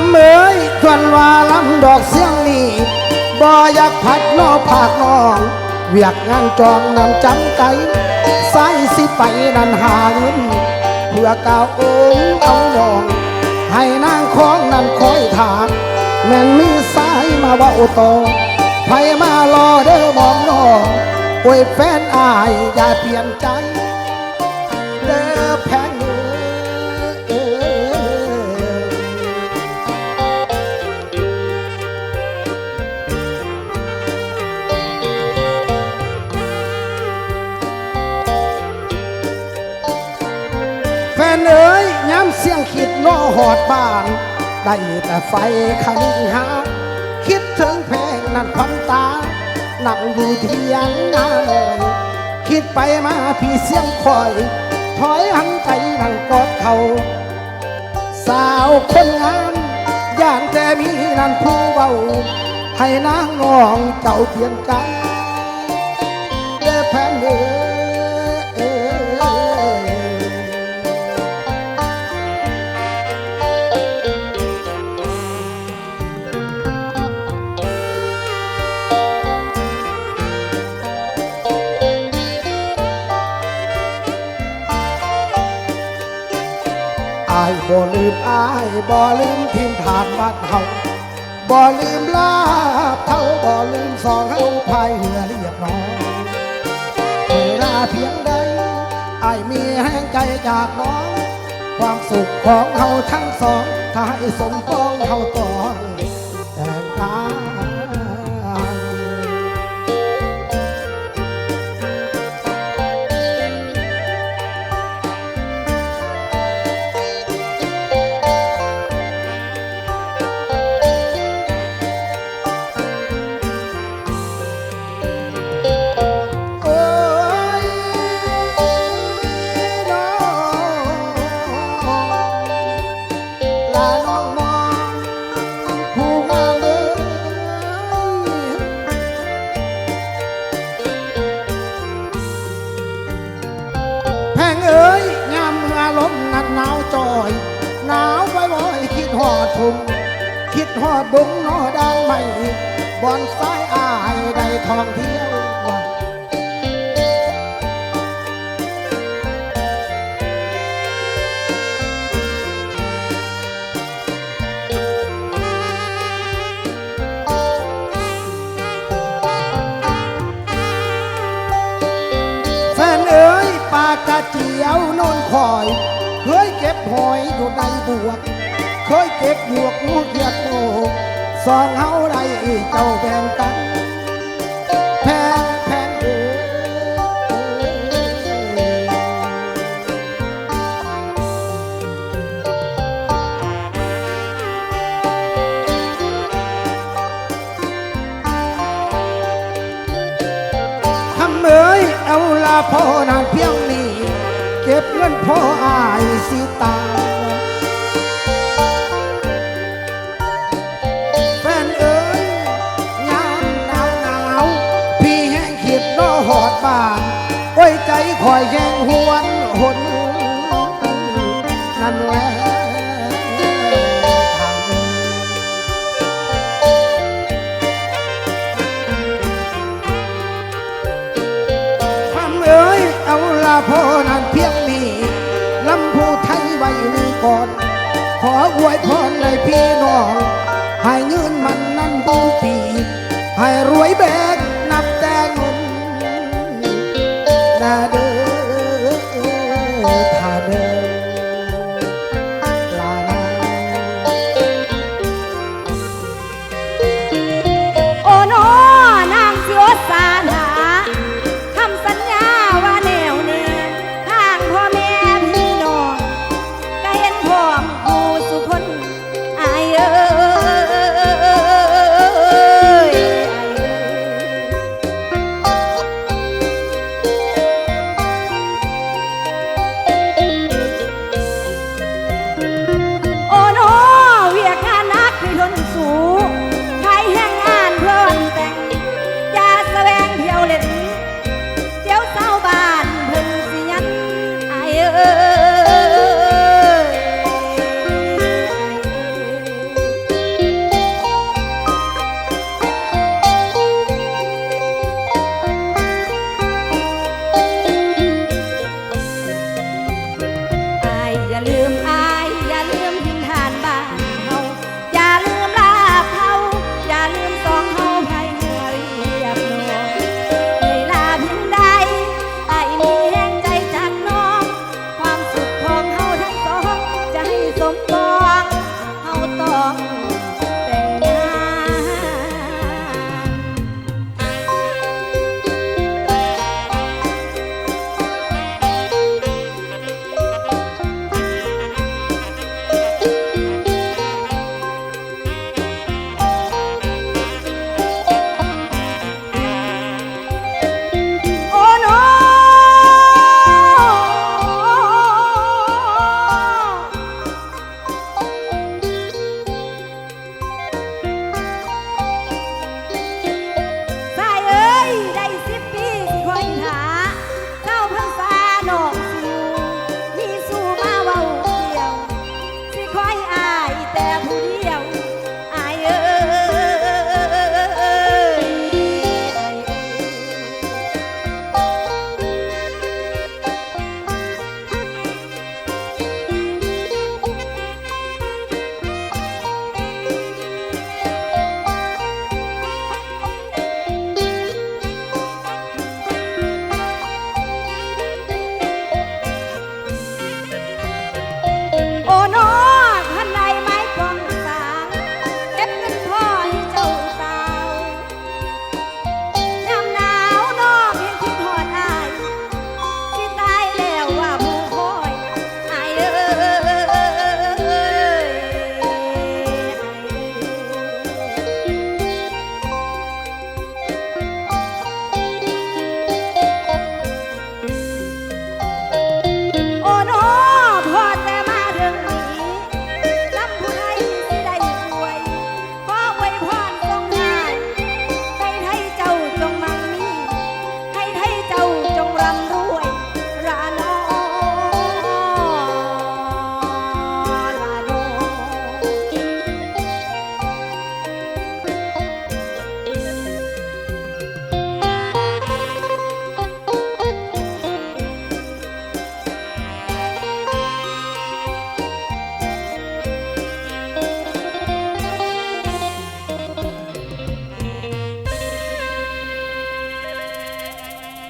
ำเอ๋ยทวนว่าลำดอกเสียงนี้บ่อยากพัดนอผากน้อง เวียกงานจองนั้นจำไกสายสิไปนันหาเงินเพื่อก้าวองค์เอาน้อง ให้นางของนั้นคอยถามแม่นมีสายมาว่าต่อไผมารอเด้อมองน้องอ้ยแฟนอายอย่าเปลี่ยนใจ เด้อแพง สียงคิดล้อหอดบ้าน ได้แต่ไฟขันหา คิดถึงเพลงนั้นควันตา นั่งอยู่เที่ยงนาเลยคิดไปมาพี่เสียงคอย ถอยหันใจนั่งกอดเขา สาวคนงามย่านแต่มีนั่นผู้เบาให้นางงองเจ้าเปลี่ยนใจ บ่ลืมอายบ่ลืมทิมฐานบ้านเฮาบ่ลืมลาบเท่าบ่ลืมสองเฮาพายเรือเรียบร้อยเวลาเพียงใดอายมีแห้งใจจากน้อง ความสุขของเฮาทั้งสอง ถ้าให้สมปองเฮาต่อ น้องมองผู้งามเอ้ยแพงเอ้ยงามเมื่อลมนั้นหนาวจอย หนาวไว้บ่อยคิดหอดทุ่มคิดหอดบุงนอดังไม่บอนซ้ายอายได้ท่องเที่ยว ยเก็บหอยอยู่ในบวก เคยเก็บหยวกลูกเกียดโตสองเฮาได้เจ้าแบ่งกันแพงแพงเอ๋ยทำเอ๋ยเอาลาพ่อนานเพียงนี้ เก็บเงินพ่ออายสิ นั้นแล้วพอนานเพียงนี้ลำพูไทยไว้นี้ก่อน ขออวยพรในพี่น้อง ให้ยืนมันนั่นบูปี ให้รวยแบก Yeah.